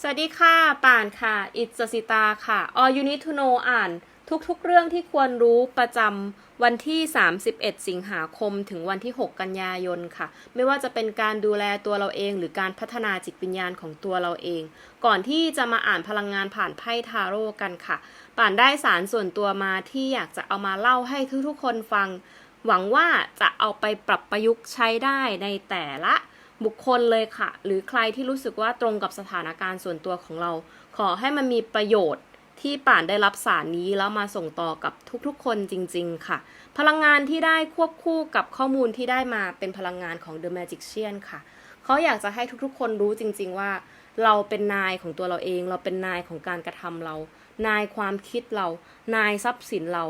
สวัสดีค่ะ ป่านค่ะ อิจสิตาค่ะ All You Need to Know อ่านทุกๆ เรื่องที่ควรรู้ประจำวันที่ 31 สิงหาคม ถึงวันที่ 6 กันยายนค่ะ ไม่ว่าจะเป็นการดูแลตัวเราเอง หรือการพัฒนาจิตวิญญาณของตัวเราเอง ก่อนที่จะมาอ่านพลังงานผ่านไพ่ทาโร่กันค่ะ ป่านได้สารส่วนตัวมาที่อยากจะเอามาเล่าให้ทุกๆ คนฟัง หวังว่าจะเอาไปปรับประยุกต์ใช้ได้ในแต่ละ บุคคลเลยค่ะ หรือใครที่รู้สึกว่าตรงกับสถานการณ์ส่วนตัวของเรา ขอให้มันมีประโยชน์ที่ป่านได้รับสารนี้แล้วมาส่งต่อกับทุกๆ คนจริง ๆ ค่ะ พลังงานที่ได้ควบคู่กับข้อมูลที่ได้มาเป็นพลังงานของ The Magician ค่ะ เขาอยากจะให้ทุกๆ คนรู้จริง ๆ ว่า เราเป็นนายของตัวเราเอง เราเป็นนายของการกระทำเรา นายความคิดเรา นายทรัพย์สินเรา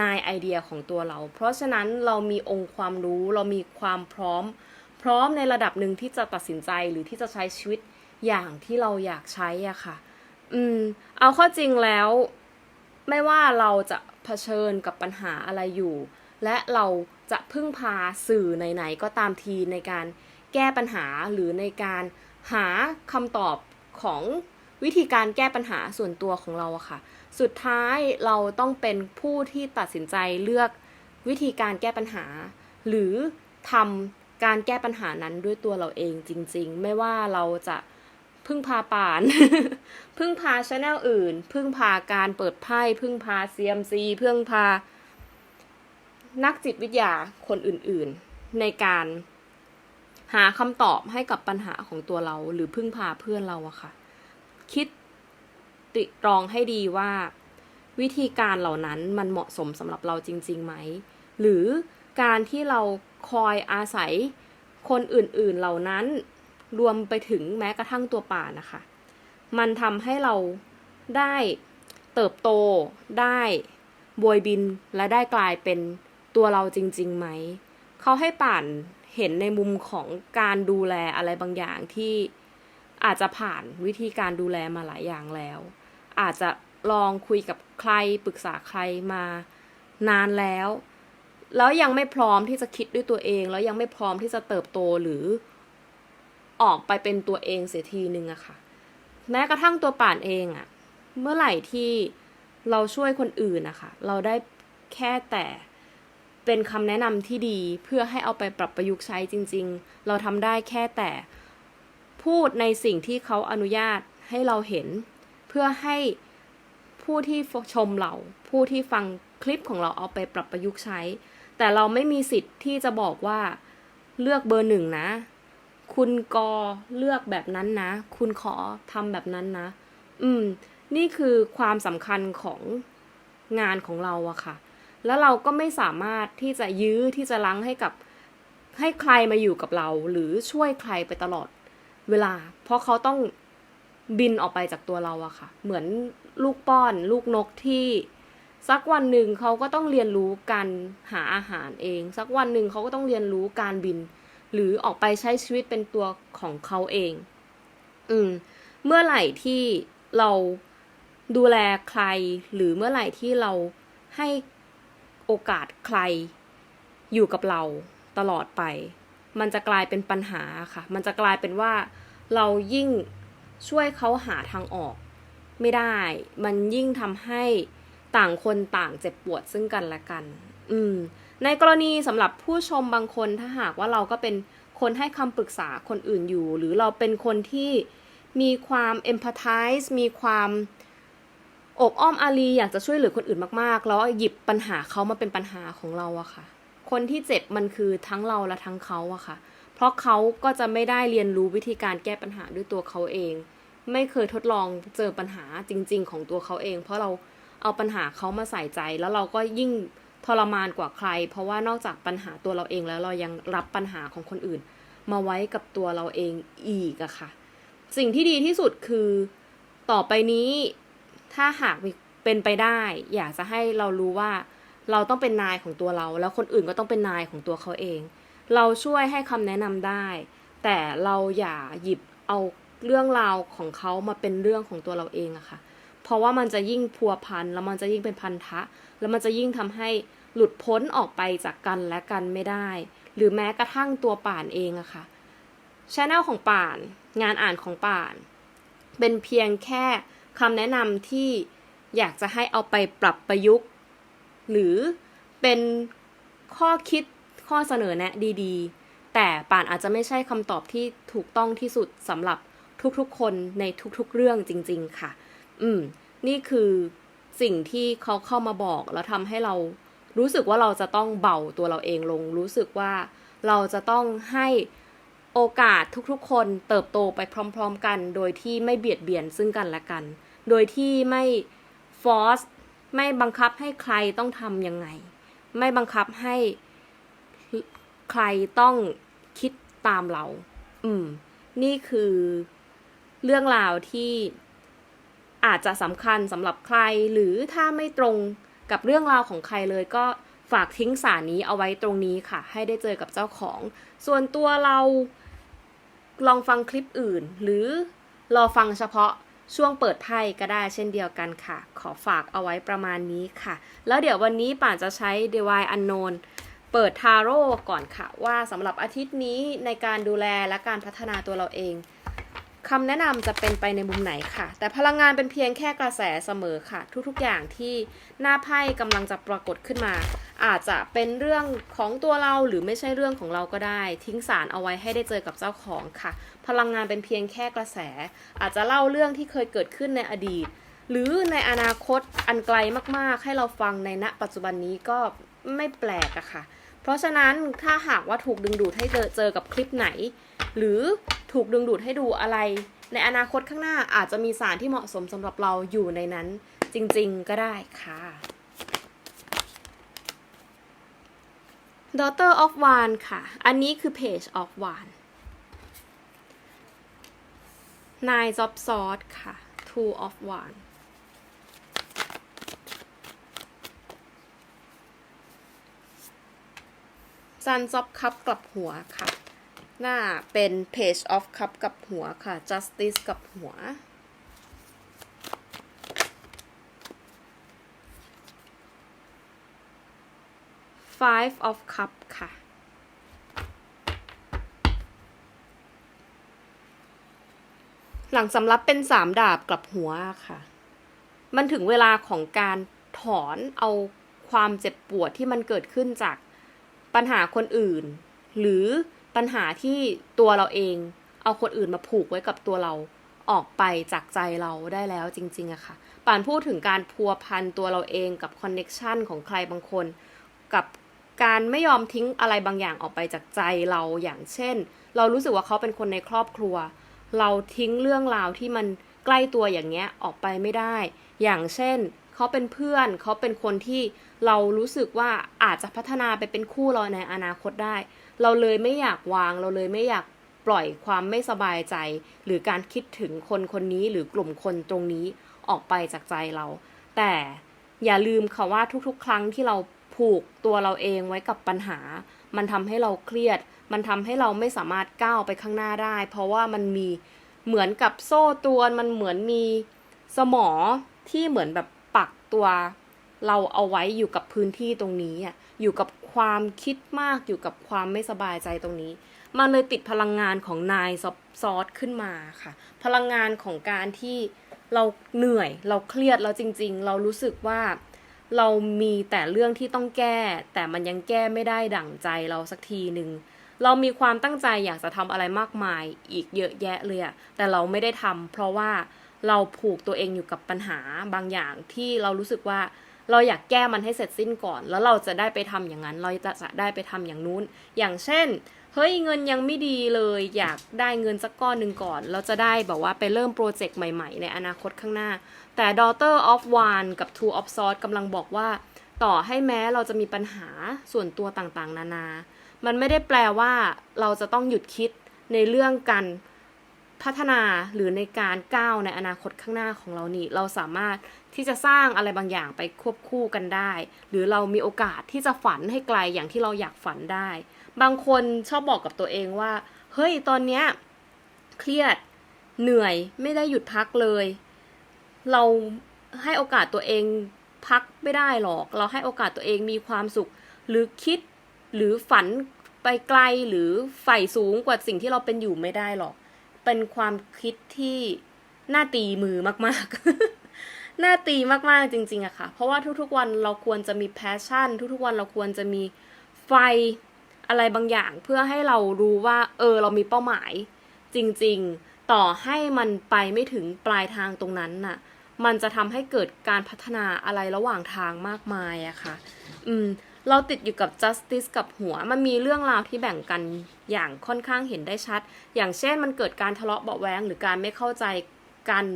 นายไอเดียของตัวเรา เพราะฉะนั้นเรามีองค์ความรู้ เรามีความพร้อม พร้อมในระดับหนึ่งที่จะตัดสินใจหรือที่จะใช้ชีวิตอย่างที่เราอยากใช้อะค่ะ อืม เอาข้อจริงแล้ว ไม่ว่าเราจะเผชิญกับปัญหาอะไรอยู่ และเราจะพึ่งพาสื่อไหนๆก็ตามทีในการแก้ปัญหาหรือในการหาคำตอบของวิธีการแก้ปัญหาส่วนตัวของเราอะค่ะ สุดท้ายเราต้องเป็นผู้ที่ตัดสินใจเลือกวิธีการแก้ปัญหา หรือทำ การแก้ปัญหานั้นด้วยตัวเราเองจริง ๆ ไม่ว่าเราจะพึ่งพาป่าน พึ่งพาชแนลอื่น พึ่งพาการเปิดไพ่พึ่งพา CMC พึ่งพา นักจิตวิทยาคนอื่นๆ ในการหาคำตอบให้กับปัญหาของตัวเราหรือพึ่งพาเพื่อนเราอะค่ะ คิดตริตรองให้ดีว่า วิธีการเหล่านั้นมันเหมาะสมสำหรับเราจริงๆไหม หรือการที่เรา คอยอาศัยคนอื่นๆเหล่านั้น รวมไปถึงแม้กระทั่งตัวป่านะคะ มันทำให้เราได้เติบโตได้บวยบินและได้กลายเป็นตัวเราจริงๆไหม เขาให้ป่านเห็นในมุมของการดูแลอะไรบางอย่างที่อาจจะผ่านวิธีการดูแลมาหลายอย่างแล้ว อาจจะลองคุยกับใครปรึกษาใครมานานแล้ว แล้วยังไม่พร้อมที่จะคิดด้วยตัวเอง แล้วยังไม่พร้อมที่จะเติบโตหรือออกไปเป็นตัวเองเสียทีนึงอะค่ะ แม้กระทั่งตัวป่านเองอะเมื่อไหร่ที่เราช่วยคนอื่นนะคะ เราได้แค่แต่เป็นคำแนะนำที่ดีเพื่อให้เอาไปปรับประยุกต์ใช้จริง ๆ เราทำได้แค่แต่พูดในสิ่งที่เขาอนุญาตให้เราเห็น เพื่อให้ผู้ที่ชมเรา ผู้ที่ฟังคลิปของเราเอาไปปรับประยุกต์ใช้ แต่เราไม่มีสิทธิ์ที่จะบอกว่าเลือกเบอร์หนึ่งนะ คุณกอเลือกแบบนั้นนะ คุณขอทำแบบนั้นนะ อืม นี่คือความสำคัญของงานของเราอะค่ะ แล้วเราก็ไม่สามารถที่จะยื้อที่จะลังให้กับให้ใครมาอยู่กับเรา หรือช่วยใครไปตลอดเวลา เพราะเขาต้องบินออกไปจากตัวเราอะค่ะ เหมือนลูกป้อน ลูกนกที่ สักวันหนึ่งเขาก็ต้องเรียนรู้การหาอาหารเอง สักวันหนึ่งเขาก็ต้องเรียนรู้การบิน หรือออกไปใช้ชีวิตเป็นตัวของเขาเอง อืม เมื่อไหร่ที่เราดูแลใคร หรือเมื่อไหร่ที่เราให้โอกาสใครอยู่กับเราตลอดไป มันจะกลายเป็นปัญหาค่ะ มันจะกลายเป็นว่าเรายิ่งช่วยเขาหาทางออก ไม่ได้ มันยิ่งทำให้ ต่างคนต่างเจ็บปวดซึ่งกันและกัน อืม ในกรณีสำหรับผู้ชมบางคนถ้าหากว่าเราก็เป็นคนให้คำปรึกษาคนอื่นอยู่ หรือเราเป็นคนที่มีความ empathize มีความอบอ้อมอารีอยากจะช่วยเหลือคนอื่นมากๆ แล้วหยิบปัญหาเขามาเป็นปัญหาของเราอะค่ะ คนที่เจ็บมันคือทั้งเราและทั้งเขาอะค่ะ เพราะเขาก็จะไม่ได้เรียนรู้วิธีการแก้ปัญหาด้วยตัวเขาเอง ไม่เคยทดลองเจอปัญหาจริง ๆ ของตัวเขาเอง เพราะเรา เอาปัญหาเขามาใส่ใจ แล้วเราก็ยิ่งทรมานกว่าใคร เพราะว่านอกจากปัญหาตัวเราเองแล้วเรายังรับปัญหาของคนอื่น มาไว้กับตัวเราเองอีกอะค่ะ สิ่งที่ดีที่สุดคือต่อไปนี้ถ้าหากเป็นไปได้ อยากจะให้เรารู้ว่าเราต้องเป็นนายของตัวเรา แล้วคนอื่นก็ต้องเป็นนายของตัวเขาเอง เราช่วยให้คำแนะนำได้ แต่เราอย่าหยิบเอาเรื่องราวของเขามาเป็นเรื่องของตัวเราเองอะค่ะ เพราะว่ามันจะยิ่งพัวพันแล้วมันจะยิ่งเป็นพันธะ แล้วมันจะยิ่งทำให้หลุดพ้นออกไปจากกันและกันไม่ได้ หรือแม้กระทั่งตัวป่านเองอะค่ะช anel ของป่าน งานอ่านของป่าน เป็นเพียงแค่คำแนะนำที่อยากจะให้เอาไปปรับประยุกต์ หรือเป็นข้อคิดข้อเสนอแนะดีๆ แต่ป่านอาจจะไม่ใช่คำตอบที่ถูกต้องที่สุดสำหรับทุกๆ คนในทุกๆ เรื่องจริง ๆ ค่ะ อืม นี่คือสิ่งที่เขาเข้ามาบอกแล้วทำให้เรารู้สึกว่าเราจะต้องเบาตัวเราเองลง รู้สึกว่าเราจะต้องให้โอกาสทุกๆ คนเติบโตไปพร้อม ๆ กัน โดยที่ไม่เบียดเบียนซึ่งกันและกัน โดยที่ไม่ฟอสไม่บังคับให้ใครต้องทำยังไง ไม่บังคับให้ใครต้องคิดตามเรา อืม นี่คือเรื่องราวที่ อาจจะสำคัญสำหรับใคร หรือถ้าไม่ตรงกับเรื่องราวของใครเลยก็ฝากทิ้งสารนี้เอาไว้ตรงนี้ค่ะ ให้ได้เจอกับเจ้าของ ส่วนตัวเราลองฟังคลิปอื่น หรือรอฟังเฉพาะช่วงเปิดไพ่ก็ได้เช่นเดียวกันค่ะ ขอฝากเอาไว้ประมาณนี้ค่ะ แล้วเดี๋ยววันนี้ป่านจะใช้ Divine Unknown เปิดทาโร่ก่อนค่ะ ว่าสำหรับอาทิตย์นี้ในการดูแลและการพัฒนาตัวเราเอง คำแนะนำจะเป็นไปในมุมไหนค่ะ แต่พลังงานเป็นเพียงแค่กระแสเสมอค่ะ ทุกๆอย่างที่หน้าไพ่กำลังจะปรากฏขึ้นมา อาจจะเป็นเรื่องของตัวเราหรือไม่ใช่เรื่องของเราก็ได้ ทิ้งสารเอาไว้ให้ได้เจอกับเจ้าของค่ะ พลังงานเป็นเพียงแค่กระแส อาจจะเล่าเรื่องที่เคยเกิดขึ้นในอดีต หรือในอนาคตอันไกลมากๆ ให้เราฟังในณปัจจุบันนี้ก็ไม่แปลกอะค่ะ เพราะฉะนั้นถ้าหากว่าถูกดึงดูดให้เจอเจอกับคลิปไหน หรือ ถูกดึงดูดให้ดูอะไร ในอนาคตข้างหน้าอาจจะมีสารที่เหมาะสมสำหรับเราอยู่ในนั้น จริงๆก็ได้ค่ะ Daughter of Wan ค่ะ อันนี้คือ Page of Wan Nine of Swords ค่ะ Two of Wan Sun of Cup กลับหัวค่ะ หน้าเป็น Page of Cup กับหัวค่ะ Justice กับหัว Five of Cup ค่ะ หลังสำรับเป็นสามดาบกลับหัวค่ะ มันถึงเวลาของการถอนเอาความเจ็บปวดที่มันเกิดขึ้นจากปัญหาคนอื่น หรือ ปัญหาที่ตัวเราเองเอาคนอื่นมาผูกไว้กับตัวเราออกไปจากใจเราได้แล้วจริงๆอะค่ะป่านพูดถึงการพัวพันตัวเราเองกับคอนเน็กชันของใครบางคน กับการไม่ยอมทิ้งอะไรบางอย่างออกไปจากใจเราอย่างเช่น เรารู้สึกว่าเขาเป็นคนในครอบครัว เราทิ้งเรื่องราวที่มันใกล้ตัวอย่างเงี้ยออกไปไม่ได้ อย่างเช่นเขาเป็นเพื่อนเขาเป็นคนที่เรารู้สึกว่าอาจจะพัฒนาไปเป็นคู่เราในอนาคตได้ เราเลยไม่อยากวาง เราเลยไม่อยากปล่อยความไม่สบายใจ หรือการคิดถึงคนคนนี้หรือกลุ่มคนตรงนี้ออกไปจากใจเรา แต่อย่าลืมค่ะว่าทุกๆ ครั้งที่เราผูกตัวเราเองไว้กับปัญหา มันทำให้เราเครียด มันทำให้เราไม่สามารถก้าวไปข้างหน้าได้ เพราะว่ามันมีเหมือนกับโซ่ตรวนมันเหมือนมีสมอที่เหมือนแบบปักตัว เราเอาไว้อยู่กับพื้นที่ตรงนี้อะอยู่กับ ความคิดมากอยู่กับความไม่สบายใจตรงนี้ มันเลยติดพลังงานของนายซอสขึ้นมาค่ะ พลังงานของการที่เราเหนื่อย เราเครียดแล้วจริง ๆ เรารู้สึกว่าเรามีแต่เรื่องที่ต้องแก้ แต่มันยังแก้ไม่ได้ดั่งใจเราสักทีหนึ่งเรามีความตั้งใจอยากจะทำอะไรมากมายอีกเยอะแยะเลยอะแต่เราไม่ได้ทำเพราะว่าเราผูกตัวเองอยู่กับปัญหาบางอย่างที่เรารู้สึกว่า เราอยากแก้มันให้เสร็จสิ้นก่อน แล้วเราจะได้ไปทำอย่างนั้น เราจะจะได้ไปทำอย่างนู้น อย่างเช่น เฮ้ยเงินยังไม่ดีเลย อยากได้เงินสักก้อนหนึ่งก่อน เราจะได้แบบว่าไปเริ่มโปรเจกต์ใหม่ๆ ในอนาคตข้างหน้า แต่ Daughter of One กับ Two of Swords กำลังบอกว่า ต่อให้แม้เราจะมีปัญหาส่วนตัวต่างๆ นานา มันไม่ได้แปลว่าเราจะต้องหยุดคิดในเรื่องการพัฒนาหรือในการก้าวในอนาคตข้างหน้าของเรานี่ เราสามารถ ที่จะสร้างอะไรบางอย่างไปควบคู่กันได้ หรือเรามีโอกาสที่จะฝันให้ไกลอย่างที่เราอยากฝันได้ บางคนชอบบอกกับตัวเองว่า เฮ้ยตอนเนี้ยเครียดเหนื่อยไม่ได้หยุดพักเลย เราให้โอกาสตัวเองพักไม่ได้หรอก เราให้โอกาสตัวเองมีความสุข หรือคิดหรือฝันไปไกลหรือใฝ่สูงกว่าสิ่งที่เราเป็นอยู่ไม่ได้หรอก เป็นความคิดที่หน้าตีมือมากๆ น้าตีมากๆจริงๆอะค่ะ เพราะว่าทุกๆวันเราควรจะมีแพชชั่น ทุกๆวันเราควรจะมีไฟอะไรบางอย่างเพื่อให้เรารู้ว่า เออ เรามีเป้าหมาย จริงๆ ต่อให้มันไปไม่ถึงปลายทางตรงนั้นน่ะ มันจะทำให้เกิดการพัฒนาอะไรระหว่างทางมากมายอะค่ะ อืม เราติดอยู่กับ justice กับหัว มันมีเรื่องราวที่แบ่งกันอย่างค่อนข้างเห็นได้ชัด อย่างเช่นมันเกิดการทะเลาะเบาแวงหรือการไม่เข้าใจกัน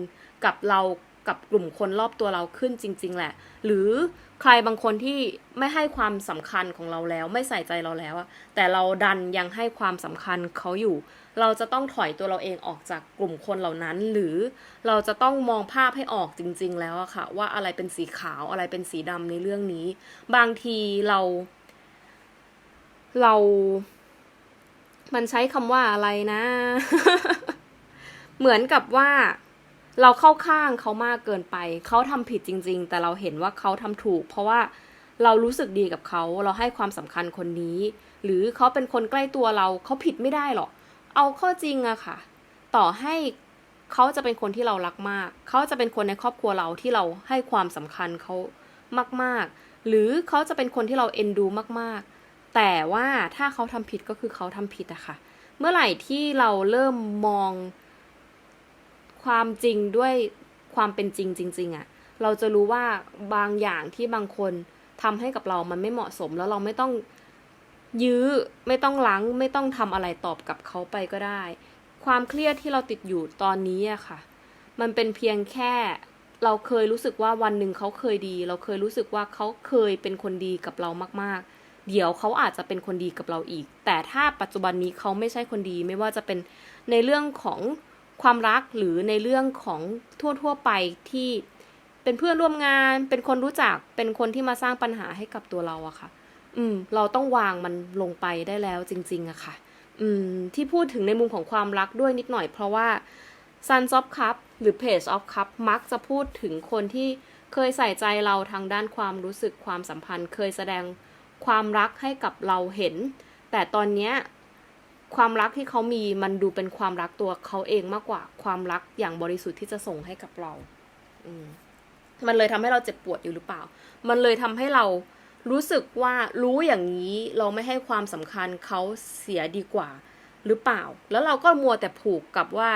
กับเรา กับกลุ่มคนรอบตัวเราขึ้นจริง ๆ แหละ หรือใครบางคนที่ไม่ให้ความสำคัญของเราแล้ว ไม่ใส่ใจเราแล้วอะแต่เราดันยังให้ความสำคัญเขาอยู่ เราจะต้องถอยตัวเราเองออกจากกลุ่มคนเหล่านั้น หรือเราจะต้องมองภาพให้ออกจริง ๆ แล้วอะค่ะ ว่าอะไรเป็นสีขาวอะไรเป็นสีดำในเรื่องนี้ บางทีเรา เรา มันใช้คำว่าอะไรนะ เหมือนกับว่า เราเข้าข้างเขามากเกินไป เขาทำผิดจริง ๆ แต่เราเห็นว่าเขาทำถูก เพราะว่าเรารู้สึกดีกับเขาเราให้ความสำคัญคนนี้ หรือเขาเป็นคนใกล้ตัวเราเขาผิดไม่ได้หรอก เอาข้อจริงอะค่ะ ต่อให้เขาจะเป็นคนที่เรารักมาก เขาจะเป็นคนในครอบครัวเราที่เราให้ความสำคัญเขามากๆ หรือเขาจะเป็นคนที่เราเอ็นดูมากๆ แต่ว่าถ้าเขาทำผิดก็คือเขาทำผิดอะค่ะ เมื่อไหร่ที่เราเริ่มมอง ความจริงด้วยความเป็นจริงจริง ๆอะเราจะรู้ว่าบางอย่างที่บางคนทำให้กับเรามันไม่เหมาะสมแล้วเราไม่ต้องยื้อไม่ต้องล้างไม่ต้องทำอะไรตอบกับเขาไปก็ได้ ความเครียดที่เราติดอยู่ตอนนี้อะค่ะ มันเป็นเพียงแค่เราเคยรู้สึกว่าวันหนึ่งเขาเคยดี เราเคยรู้สึกว่าเขาเคยเป็นคนดีกับเรามาก ๆ เดี๋ยวเขาอาจจะเป็นคนดีกับเราอีก แต่ถ้าปัจจุบันนี้เขาไม่ใช่คนดี ไม่ว่าจะเป็นในเรื่องของ ความรักหรือในเรื่องของทั่วๆไปที่เป็นเพื่อนร่วมงาน เป็นคนรู้จักเป็นคนที่มาสร้างปัญหาให้กับตัวเราอะค่ะ อืม เราต้องวางมันลงไปได้แล้วจริง ๆอะค่ะ อืม ที่พูดถึงในมุมของความรักด้วยนิดหน่อย เพราะว่า Sons of Cup หรือ Page of Cup มักจะพูดถึงคนที่เคยใส่ใจเราทางด้านความรู้สึกความสัมพันธ์ เคยแสดงความรักให้กับเราเห็น แต่ตอนเนี้ย ความรักที่เขามีมันดูเป็นความรักตัวเขาเองมากกว่าความรักอย่างบริสุทธิ์ที่จะส่งให้กับเรา อืมมันเลยทำให้เราเจ็บปวดอยู่หรือเปล่า มันเลยทำให้เรารู้สึกว่ารู้อย่างนี้เราไม่ให้ความสำคัญเขาเสียดีกว่า หรือเปล่า แล้วเราก็มัวแต่ผูกกับว่า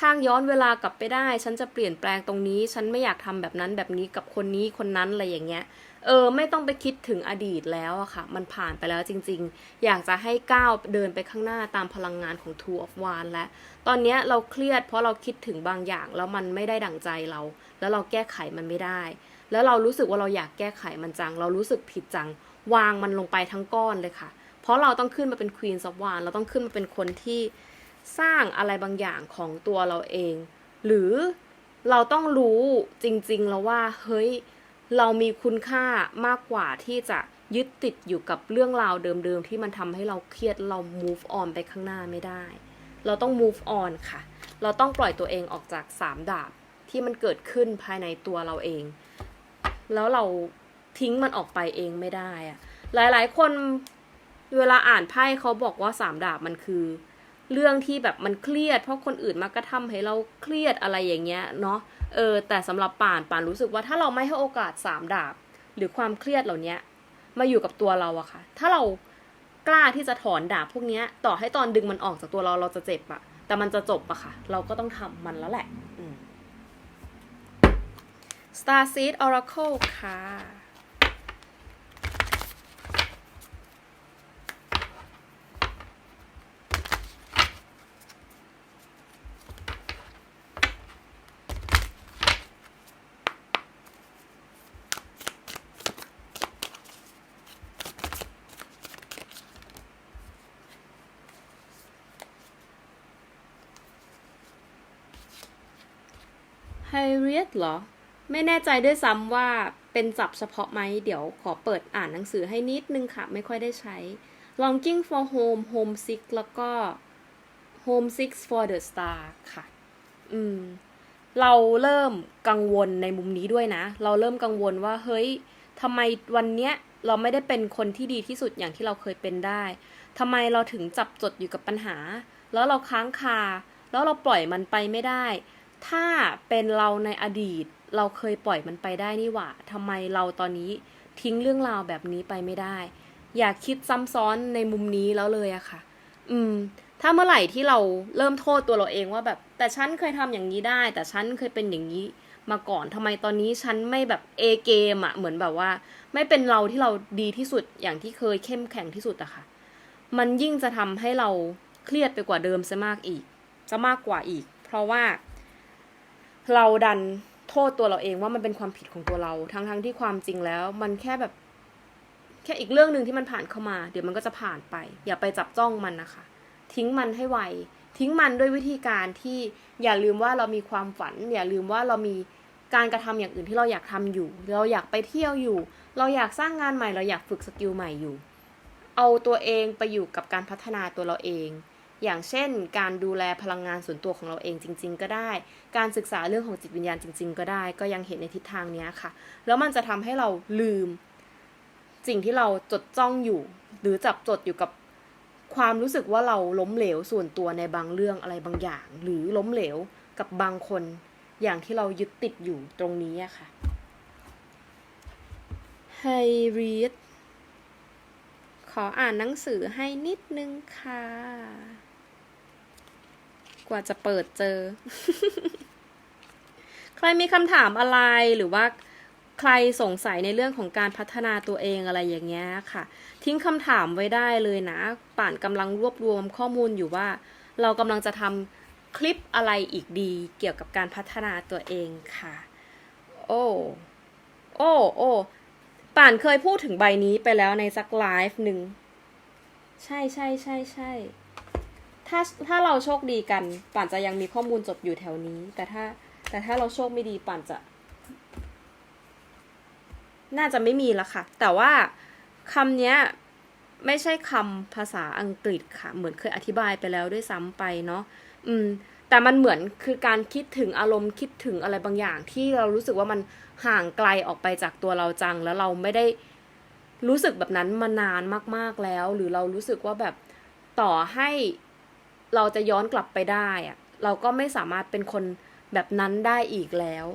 ทางย้อนเวลากลับไปได้ ฉันจะเปลี่ยนแปลงตรงนี้ ฉันไม่อยากทำแบบนั้นแบบนี้กับคนนี้คนนั้นอะไรอย่างเงี้ย เออไม่ต้องไปคิดถึงอดีตแล้วอะค่ะ มันผ่านไปแล้วจริงๆ อยากจะให้ก้าวเดินไปข้างหน้าตามพลังงานของ Two of Wands และ ตอนเนี้ยเราเครียดเพราะเราคิดถึงบางอย่าง แล้วมันไม่ได้ดั่งใจเรา แล้วเราแก้ไขมันไม่ได้ แล้วเรารู้สึกว่าเราอยากแก้ไขมันจัง เรารู้สึกผิดจัง วางมันลงไปทั้งก้อนเลยค่ะ เพราะเราต้องขึ้นมาเป็น Queen of Wands เราต้องขึ้นมาเป็นคนที่สร้างอะไรบางอย่างของตัวเราเอง หรือเราต้องรู้จริงๆแล้วว่าเฮ้ย เรามีคุณค่ามากกว่าที่จะยึดติดอยู่กับเรื่องราวเดิมๆ ที่มันทำให้เราเครียดเรา move on ไปข้างหน้าไม่ได้ เราต้อง move on ค่ะ เราต้องปล่อยตัวเองออกจากสามดาบที่มันเกิดขึ้นภายในตัวเราเอง แล้วเราทิ้งมันออกไปเองไม่ได้อะหลายๆ คนเวลาอ่านไพ่เขาบอกว่าสามดาบมันคือ เรื่องที่แบบมันเครียด เพราะคนอื่นมากระทำให้เราเครียดอะไรอย่างเงี้ยเนาะเออแต่สำหรับป่านป่านรู้สึกว่าถ้าเราไม่ให้โอกาสสามดาบ หรือความเครียดเหล่านี้มาอยู่กับตัวเราอะค่ะ ถ้าเรากล้าที่จะถอนดาบพวกนี้ต่อให้ตอนดึงมันออกจากตัวเราเราจะเจ็บอะแต่มันจะจบอะค่ะ เราก็ต้องทำมันแล้วแหละ Star Seed Oracle ค่ะ ไฮเรียตเหรอ ไม่แน่ใจด้วยซ้ำว่าเป็นศัพท์เฉพาะไหม เดี๋ยวขอเปิดอ่านหนังสือให้นิดนึงค่ะ ไม่ค่อยได้ใช้ longing for home homesick แล้วก็ homesick for the star ค่ะ อืม เราเริ่มกังวลในมุมนี้ด้วยนะ เราเริ่มกังวลว่า เฮ้ยทำไมวันเนี้ยเราไม่ได้เป็นคนที่ดีที่สุดอย่างที่เราเคยเป็นได้ทำไมเราถึงจับจดอยู่กับปัญหา แล้วเราค้างคา แล้วเราปล่อยมันไปไม่ได้ ถ้าเป็นเราในอดีต เราเคยปล่อยมันไปได้นี่หว่าทำไมเราตอนนี้ทิ้งเรื่องราวแบบนี้ไปไม่ได้ อย่าคิดซ้ำซ้อนในมุมนี้แล้วเลยอะค่ะ อืม ถ้าเมื่อไหร่ที่เราเริ่มโทษตัวเราเองว่าแบบ แต่ฉันเคยทำอย่างนี้ได้ แต่ฉันเคยเป็นอย่างนี้มาก่อนทำไมตอนนี้ฉันไม่แบบเอเกมอะเหมือนแบบว่า ไม่เป็นเราที่เราดีที่สุดอย่างที่เคยเข้มแข็งที่สุดอะค่ะ มันยิ่งจะทำให้เราเครียดไปกว่าเดิมซะมากอีก จะมากกว่าอีก เพราะว่า เราดันโทษตัวเราเองว่ามันเป็นความผิดของตัวเรา ทั้งๆทที่ความจริงแล้ว มันแค่แบบ แค่อีกเรื่องหนึ่งที่มันผ่านเข้ามา เดี๋ยวมันก็จะผ่านไป อย่าไปจับจ้องมันนะคะ ทิ้งมันให้ไวทิ้งมันด้วยวิธีการที่อย่าลืมว่าเรามีความฝัน อย่าลืมว่าเรามีการกระทำอย่างอื่นที่เราอยากทำอยู่ เราอยากไปเที่ยวอยู่ เราอยากสร้างงานใหม่ เราอยากฝึกสกิลใหม่อยู่ เอาตัวเองไปอยู่กับการพัฒนาตัวเราเอง อย่างเช่น การดูแลพลังงานส่วนตัวของเราเองจริง ๆ ก็ได้ การศึกษาเรื่องของจิตวิญญาณจริง ๆ ก็ได้ ก็ยังเห็นในทิศทางนี้ค่ะ แล้วมันจะทำให้เราลืม สิ่งที่เราจดจ้องอยู่ หรือจับจดอยู่กับความรู้สึกว่าเราล้มเหลวส่วนตัวในบางเรื่องอะไรบางอย่าง หรือล้มเหลวกับบางคน อย่างที่เรายึดติดอยู่ตรงนี้ค่ะ ให้รีดขออ่านหนังสือให้นิดนึงค่ะ กว่าจะเปิดเจอ ใครมีคำถามอะไรหรือว่าใครสงสัยในเรื่องของการพัฒนาตัวเองอะไรอย่างเงี้ยค่ะ ทิ้งคำถามไว้ได้เลยนะ ป่านกำลังรวบรวมข้อมูลอยู่ว่า เรากำลังจะทำคลิปอะไรอีกดีเกี่ยวกับการพัฒนาตัวเองค่ะ โอ้โอ้โอ้ป่านเคยพูดถึงใบนี้ไปแล้วในสักไลฟ์หนึ่ง ใช่ใช่ใช่ใช่ ถ้าถ้าเราโชคดีกัน ป่านจะยังมีข้อมูลจบอยู่แถวนี้ แต่ถ้า แต่ถ้าเราโชคไม่ดีป่านจะ น่าจะไม่มีละค่ะ แต่ว่าคำเนี้ยไม่ใช่คำภาษาอังกฤษค่ะ เหมือนเคยอธิบายไปแล้วด้วยซ้ำไปเนาะอืม แต่มันเหมือนคือการคิดถึงอารมณ์คิดถึงอะไรบางอย่าง ที่เรารู้สึกว่ามันห่างไกลออกไปจากตัวเราจัง แล้วเราไม่ได้รู้สึกแบบนั้นมานานมาก ๆแล้ว หรือเรารู้สึกว่าแบบต่อให้ เราจะย้อนกลับไปได้อะเราก็ไม่สามารถเป็นคนแบบนั้นได้อีกแล้ว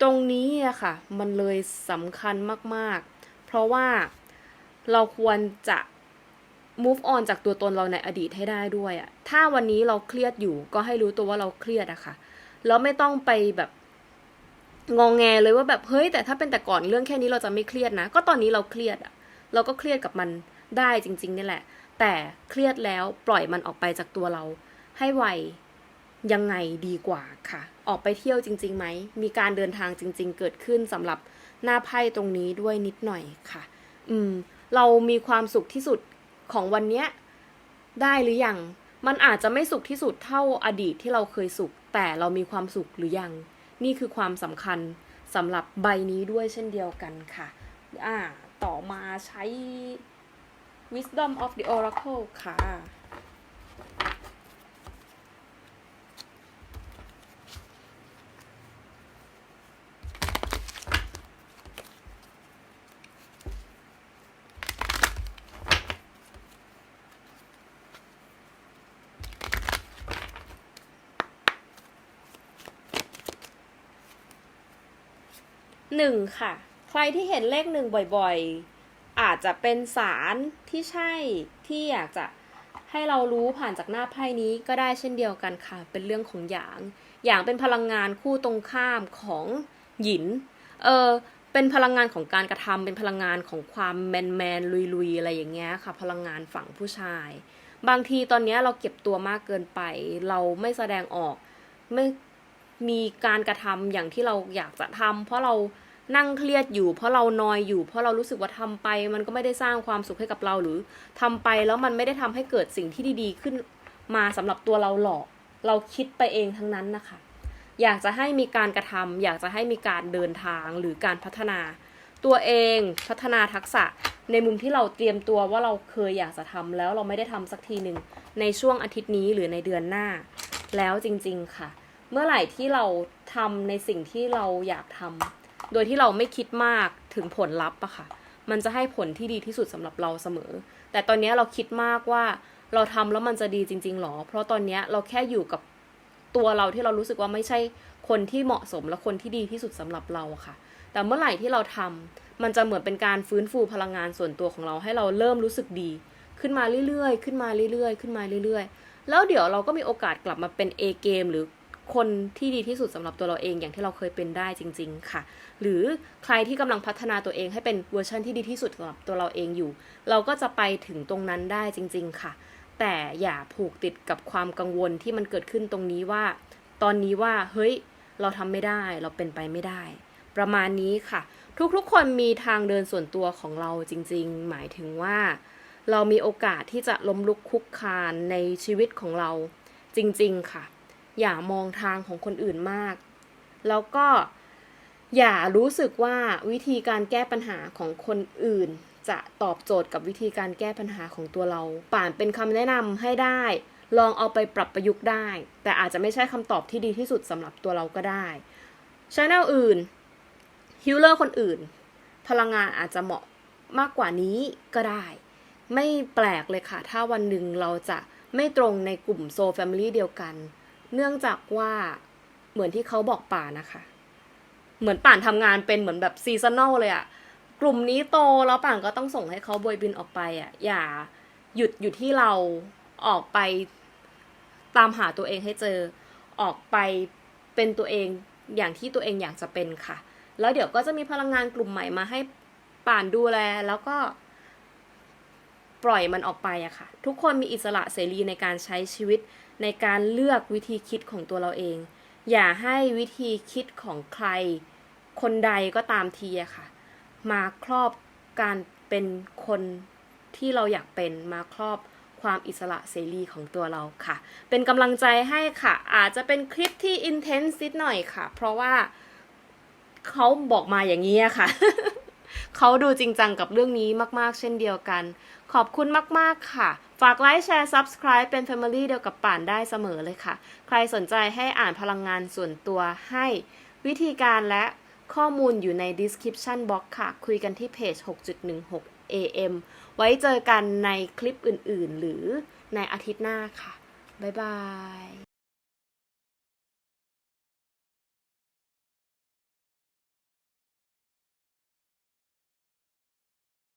ตรงนี้อะค่ะ มันเลยสำคัญมากๆ เพราะว่าเราควรจะ move on จากตัวตนเราในอดีตให้ได้ด้วยอะถ้าวันนี้เราเครียดอยู่ก็ให้รู้ตัวว่าเราเครียดอะค่ะ แล้วไม่ต้องไปแบบงองแงเลยว่าแบบเฮ้ยแต่ถ้าเป็นแต่ก่อนเรื่องแค่นี้เราจะไม่เครียดนะ ก็ตอนนี้เราเครียดอะเราก็เครียดกับมันได้จริง ๆ นี่แหละ แต่เครียดแล้วปล่อยมันออกไปจากตัวเรา ให้ไวยังไงดีกว่าค่ะ ออกไปเที่ยวจริงๆไหม มีการเดินทางจริง ๆ เกิดขึ้นสำหรับหน้าไพ่ตรงนี้ด้วยนิดหน่อยค่ะ อืม เรามีความสุขที่สุดของวันเนี้ยได้หรือยัง มันอาจจะไม่สุขที่สุดเท่าอดีตที่เราเคยสุข แต่เรามีความสุขหรือยัง นี่คือความสำคัญสำหรับใบนี้ด้วยเช่นเดียวกันค่ะ อ่า ต่อมาใช้ Wisdom of the Oracle ค่ะ หนึ่งค่ะ ใครที่เห็นเลขหนึ่งบ่อยๆ อาจจะเป็นสารที่ใช่ที่อยากจะให้เรารู้ผ่านจากหน้าไพ่นี้ก็ได้เช่นเดียวกันค่ะ เป็นเรื่องของหยาง หยางเป็นพลังงานคู่ตรงข้ามของหยิน เออเป็นพลังงานของการกระทำเป็นพลังงานของความแมนแมนลุยลุยๆ อะไรอย่างเงี้ยค่ะ พลังงานฝั่งผู้ชาย บางทีตอนนี้เราเก็บตัวมากเกินไป เราไม่แสดงออก ไม่มีการกระทำอย่างที่เราอยากจะทำเพราะเรา นั่งเครียดอยู่ เพราะเรานอยอยู่ เพราะเรารู้สึกว่าทำไป มันก็ไม่ได้สร้างความสุขให้กับเราหรือทำไปแล้วมันไม่ได้ทำให้เกิดสิ่งที่ดี ๆ ขึ้นมาสำหรับตัวเราหรอก เราคิดไปเองทั้งนั้นนะคะ อยากจะให้มีการกระทำอยากจะให้มีการเดินทางหรือการพัฒนา ตัวเองพัฒนาทักษะในมุมที่เราเตรียมตัวว่าเราเคยอยากจะทำแล้วเราไม่ได้ทำสักทีหนึ่งในช่วงอาทิตย์นี้หรือในเดือนหน้า แล้วจริง ๆค่ะ เมื่อไหร่ที่เราทำในสิ่งที่เราอยากทำ โดยที่เราไม่คิดมากถึงผลลัพธ์อะค่ะ มันจะให้ผลที่ดีที่สุดสำหรับเราเสมอ แต่ตอนนี้เราคิดมากว่าเราทำแล้วมันจะดีจริงๆหรอ เพราะตอนนี้เราแค่อยู่กับตัวเราที่เรารู้สึกว่าไม่ใช่คนที่เหมาะสมและคนที่ดีที่สุดสำหรับเราค่ะ แต่เมื่อไหร่ที่เราทำมันจะเหมือนเป็นการฟื้นฟูพลังงานส่วนตัวของเราให้เราเริ่มรู้สึกดี ขึ้นมาเรื่อยๆ ขึ้นมาเรื่อยๆ ขึ้นมาเรื่อยๆ แล้วเดี๋ยวเราก็มีโอกาสกลับมาเป็น A เกมหรือ คนที่ดีที่สุดสำหรับตัวเราเองอย่างที่เราเคยเป็นได้จริง ๆ ค่ะ หรือใครที่กำลังพัฒนาตัวเองให้เป็นเวอร์ชันที่ดีที่สุดสำหรับตัวเราเองอยู่ เราก็จะไปถึงตรงนั้นได้จริง ๆ ค่ะ แต่อย่าผูกติดกับความกังวลที่มันเกิดขึ้นตรงนี้ว่า ตอนนี้ว่าเฮ้ยเราทำไม่ได้เราเป็นไปไม่ได้ ประมาณนี้ค่ะ ทุกๆ คนมีทางเดินส่วนตัวของเราจริง ๆ หมายถึงว่า เรามีโอกาสที่จะล้มลุกคลุกคลานในชีวิตของเราจริง ๆ ค่ะ อย่ามองทางของคนอื่นมาก แล้วก็อย่ารู้สึกว่าวิธีการแก้ปัญหาของคนอื่น จะตอบโจทย์กับวิธีการแก้ปัญหาของตัวเรา ป่านเป็นคำแนะนำให้ได้ ลองเอาไปปรับประยุกต์ได้ แต่อาจจะไม่ใช่คำตอบที่ดีที่สุดสำหรับตัวเราก็ได้ชาแนลอื่นฮิลเลอร์คนอื่น พลังงานอาจจะเหมาะมากกว่านี้ก็ได้ ไม่แปลกเลยค่ะ ถ้าวันหนึ่งเราจะไม่ตรงในกลุ่มโซแฟมิลี่เดียวกัน เนื่องจากว่าเหมือนที่เขาบอกป่านะคะ เหมือนป่านทำงานเป็นเหมือนแบบซีซันแนลเลยอะกลุ่มนี้โตแล้วป่านก็ต้องส่งให้เขาบวยบินออกไปอะอย่าหยุดอยู่ที่เราออกไปตามหาตัวเองให้เจอ ออกไปเป็นตัวเองอย่างที่ตัวเองอยากจะเป็นค่ะ แล้วเดี๋ยวก็จะมีพลังงานกลุ่มใหม่มาให้ป่านดูแลแล้วก็ปล่อยมันออกไปอะค่ะ ทุกคนมีอิสระเสรีในการใช้ชีวิต ในการเลือกวิธีคิดของตัวเราเอง อย่าให้วิธีคิดของใคร คนใดก็ตามทีอะค่ะ มาครอบการเป็นคนที่เราอยากเป็นมาครอบความอิสระเสรีของตัวเราค่ะ เป็นกำลังใจให้ค่ะ อาจจะเป็นคลิปที่ intense นิดหน่อยค่ะ เพราะว่าเขาบอกมาอย่างนี้ค่ะ เขาดูจริงจังกับเรื่องนี้มากๆ เช่นเดียวกัน ขอบคุณมากๆค่ะ ฝากไลค์แชร์ Subscribe เป็น Family เดียวกับป่านได้เสมอเลยค่ะ ใครสนใจให้อ่านพลังงานส่วนตัวให้ วิธีการและข้อมูลอยู่ใน description box ค่ะ คุยกันที่เพจ 6.16 AM ไว้เจอกันในคลิปอื่นๆ หรือในอาทิตย์หน้าค่ะ บ๊ายบาย